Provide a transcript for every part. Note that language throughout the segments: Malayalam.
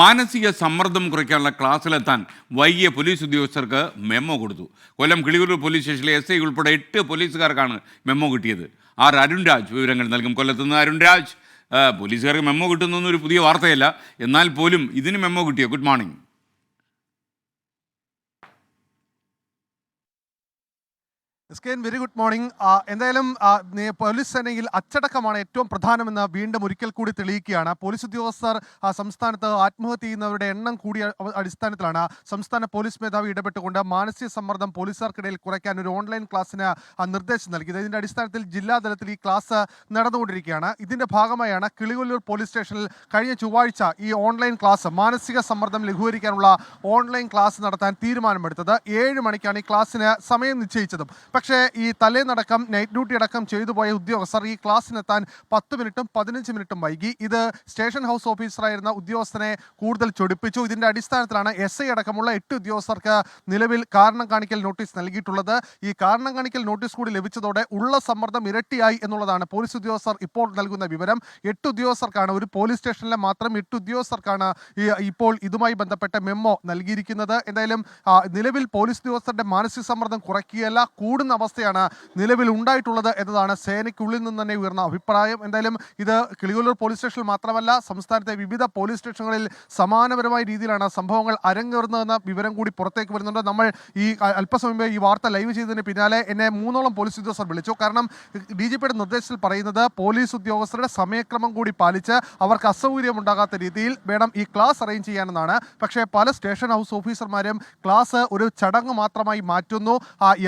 മാനസിക സമ്മർദ്ദം കുറയ്ക്കാനുള്ള ക്ലാസ്സിലെത്താൻ വൈകിയ പോലീസ് ഉദ്യോഗസ്ഥർക്ക് മെമ്മോ കൊടുത്തു. കൊല്ലം കിളിയൂർ പോലീസ് സ്റ്റേഷനിലെ എസ് ഐ ഉൾപ്പെടെ എട്ട് പോലീസുകാർക്കാണ് മെമ്മോ കിട്ടിയത്. ആർ അരുൺ രാജ് വിവരങ്ങൾ നൽകും. കൊല്ലത്തുനിന്ന് അരുൺ രാജ് പോലീസുകാർക്ക് മെമ്മോ കിട്ടുന്നൊന്നും ഒരു പുതിയ വാർത്തയല്ല. എന്നാൽ പോലും ഇതിന് മെമ്മോ കിട്ടിയോ? Good morning. S K very good morning എന്തായാലും പോലീസ് സേനയിൽ അച്ചടക്കമാണ് ഏറ്റവും പ്രധാനമെന്ന് വീണ്ടും ഒരിക്കൽ കൂടി തെളിയിക്കുകയാണ്. പോലീസ് ഉദ്യോഗസ്ഥർ സംസ്ഥാനത്ത് ആത്മഹത്യ ചെയ്യുന്നവരുടെ എണ്ണം കൂടിയ അടിസ്ഥാനത്തിലാണ്. സംസ്ഥാന പോലീസ് മേധാവി ഇടപെട്ടുകൊണ്ട് മാനസിക സമ്മർദ്ദം പോലീസുകാർക്കിടയിൽ കുറയ്ക്കാൻ ഒരു ഓൺലൈൻ ക്ലാസ്സിന് നിർദ്ദേശം നൽകിയത് ഇതിന്റെ അടിസ്ഥാനത്തിൽ ജില്ലാതലത്തിൽ ഈ ക്ലാസ് നടന്നുകൊണ്ടിരിക്കുകയാണ്. ഇതിന്റെ ഭാഗമായാണ് കിളികൊല്ലൂർ പോലീസ് സ്റ്റേഷനിൽ കഴിഞ്ഞ ചൊവ്വാഴ്ച ഈ ഓൺലൈൻ ക്ലാസ് മാനസിക സമ്മർദ്ദം ലഘൂകരിക്കാനുള്ള ഓൺലൈൻ ക്ലാസ് നടത്താൻ തീരുമാനമെടുത്തത്. ഏഴ് മണിക്കാണ് ഈ ക്ലാസ്സിന് സമയം നിശ്ചയിച്ചതും. പക്ഷേ ഈ തലേന്നടക്കം നൈറ്റ് ഡ്യൂട്ടി അടക്കം ചെയ്തു പോയ ഉദ്യോഗസ്ഥർ ഈ ക്ലാസ്സിനെത്താൻ പത്ത് മിനിറ്റും പതിനഞ്ച് മിനിറ്റും വൈകി. ഇത് സ്റ്റേഷൻ ഹൗസ് ഓഫീസറായിരുന്ന ഉദ്യോഗസ്ഥനെ കൂടുതൽ ചൊടിപ്പിച്ചു. ഇതിന്റെ അടിസ്ഥാനത്തിലാണ് എസ് ഐ അടക്കമുള്ള എട്ട് ഉദ്യോഗസ്ഥർക്ക് നിലവിൽ കാരണം കാണിക്കൽ നോട്ടീസ് നൽകിയിട്ടുള്ളത്. ഈ കാരണം കാണിക്കൽ നോട്ടീസ് കൂടി ലഭിച്ചതോടെ ഉള്ള സമ്മർദ്ദം ഇരട്ടിയായി എന്നുള്ളതാണ് പോലീസ് ഉദ്യോഗസ്ഥർ ഇപ്പോൾ നൽകുന്ന വിവരം. എട്ട് ഉദ്യോഗസ്ഥർക്കാണ് ഒരു പോലീസ് സ്റ്റേഷനിലെ മാത്രം എട്ട് ഉദ്യോഗസ്ഥർക്കാണ് ഇപ്പോൾ ഇതുമായി ബന്ധപ്പെട്ട മെമ്മോ നൽകിയിരിക്കുന്നത്. എന്തായാലും നിലവിൽ പോലീസ് ഉദ്യോഗസ്ഥരുടെ മാനസിക സമ്മർദ്ദം കുറയ്ക്കുകയല്ല കൂടുന്ന അവസ്ഥയാണ് നിലവിൽ ഉണ്ടായിട്ടുള്ളത് എന്നതാണ് സേനയ്ക്കുള്ളിൽ നിന്ന് തന്നെ ഉയർന്ന അഭിപ്രായം. എന്തായാലും ഇത് കിളികൊല്ലൂർ പോലീസ് സ്റ്റേഷനിൽ മാത്രമല്ല സംസ്ഥാനത്തെ വിവിധ പോലീസ് സ്റ്റേഷനുകളിൽ സമാനപരമായ രീതിയിലാണ് സംഭവങ്ങൾ അരങ്ങേറുന്നതെന്ന വിവരം കൂടി പുറത്തേക്ക് വരുന്നുണ്ട്. നമ്മൾ ഈ അല്പസമയം ഈ വാർത്ത ലൈവ് ചെയ്തതിന് പിന്നാലെ എന്നെ മൂന്നോളം പോലീസ് ഉദ്യോഗസ്ഥർ വിളിച്ചു. കാരണം ഡി ജി പിയുടെ നിർദ്ദേശത്തിൽ പറയുന്നത് പോലീസ് ഉദ്യോഗസ്ഥരുടെ സമയക്രമം കൂടി പാലിച്ച് അവർക്ക് അസൗകര്യം ഉണ്ടാകാത്ത രീതിയിൽ വേണം ഈ ക്ലാസ് അറേഞ്ച് ചെയ്യാനെന്നാണ്. പക്ഷേ പല സ്റ്റേഷൻ ഹൗസ് ഓഫീസർമാരും ക്ലാസ് ഒരു ചടങ്ങ് മാത്രമായി മാറ്റുന്നു.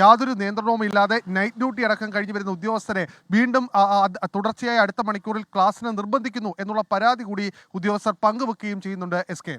യാതൊരു നിയന്ത്രണവും ഇല്ലാതെ നൈറ്റ് ഡ്യൂട്ടി അടക്കം കഴിഞ്ഞു വരുന്ന ഉദ്യോഗസ്ഥരെ വീണ്ടും തുടർച്ചയായ അടുത്ത മണിക്കൂറിൽ ക്ലാസ്സിന് നിർബന്ധിക്കുന്നു എന്നുള്ള പരാതി കൂടി ഉദ്യോഗസ്ഥർ പങ്കുവെക്കുകയും ചെയ്യുന്നുണ്ട് എസ് കെ.